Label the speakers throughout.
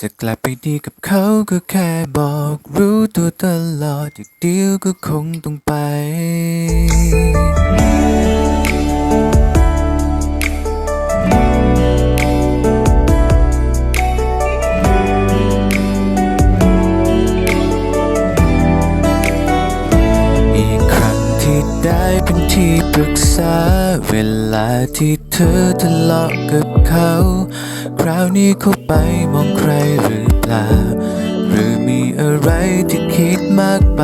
Speaker 1: จะกลับไปดีกับเขาก็แค่บอก รู้ตัวตลอดอีกเดียวก็คงต้องไป ได้เป็นที่ปรึกษา เวลาที่เธอทะเลาะกับเขา คราวนี้เขาไปมองใครหรือเปล่า หรือมีอะไรที่คิดมากไป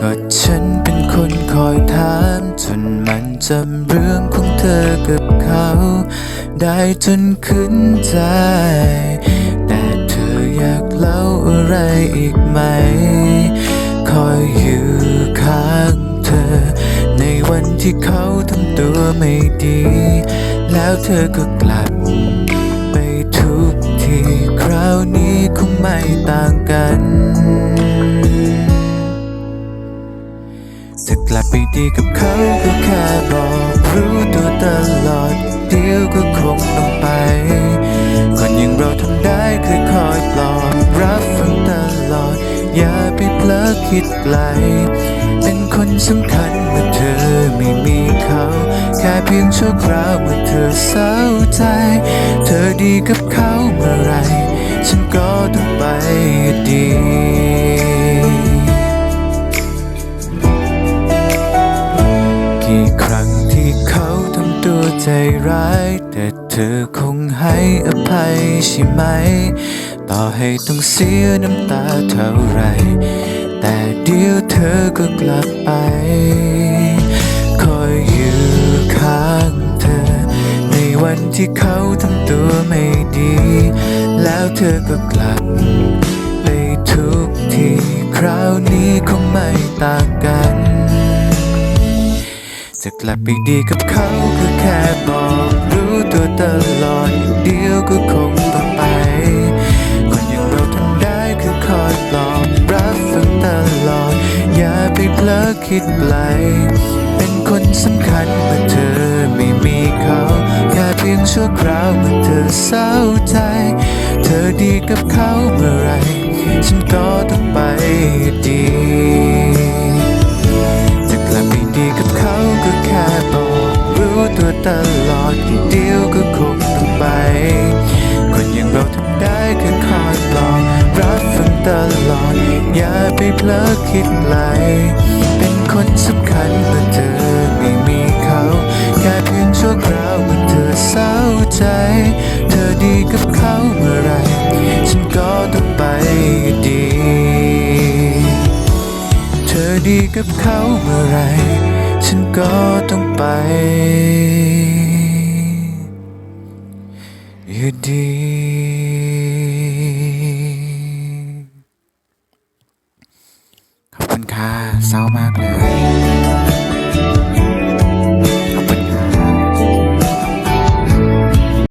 Speaker 1: ก็ฉันเป็นคนคอยถามจนมันจำเรื่องของเธอกับเขา ได้จนขึ้นใจ แต่เธออยากเล่าอะไรอีกไหม คอยอยู่ข้าง ในวันที่เขาทำตัวไม่ดี แล้วเธอก็กลับ ไปทุกทีคราวนี้คงไม่ต่างกันจะกลับไปดีกับเขาก็แค่บอกรู้ตัวตลอด เดี๋ยวก็คงต้องไป คนอย่างเราทำได้คือคอยปลอบรับฟังตลอด อย่าไปเพลอคิดไกล คนสำคัญเมื่อเธอไม่มีเขา แค่เพียงชั่วคราวเมื่อเธอเศร้าใจ เธอดีกับเขาเมื่อไร ฉันก็ต้องไปดีกี่ครั้งที่เขาทำตัวใจร้าย แต่เธอคงให้อภัยใช่ไหม ต่อให้ต้องเสียน้ำตาเท่าไหร แต่เดี๋ยวเธอก็กลับไป คอยอยู่ข้างเธอ ในวันที่เขาทำตัวไม่ดี แล้วเธอก็กลับไปทุกทีคราวนี้คงไม่ต่างกัน จะกลับไปดีกับเขาก็แค่บอก รู้ตัวตลอดเดียวก็คง อคิดไกล เป็นคนสำคัญเมื่อเธอไม่มีเขาแค่เพียงชั่วคราวเมื่อเธอเศร้าใจ เธอดีกับเขาเมื่อไร ฉันก็ต้องไปดีจะกลับไปดีกับเขาก็แค่บอกรู้ตัวตลอดที่เดียวก็คงต้องไป คนอย่างเราทำได้คือคอยปลอบรับฟังตลอด อย่าไปเพลอคิดไกลเป็นคนสำคัญเมื่อเธอไม่มีเขาแค่เพียงชั่วคราวเมื่อเธอเศร้าใจ เธอดีกับเขาเมื่อไร ฉันก็ต้องไปดี เธอดีกับเขาเมื่อไร ฉันก็ต้องไป อ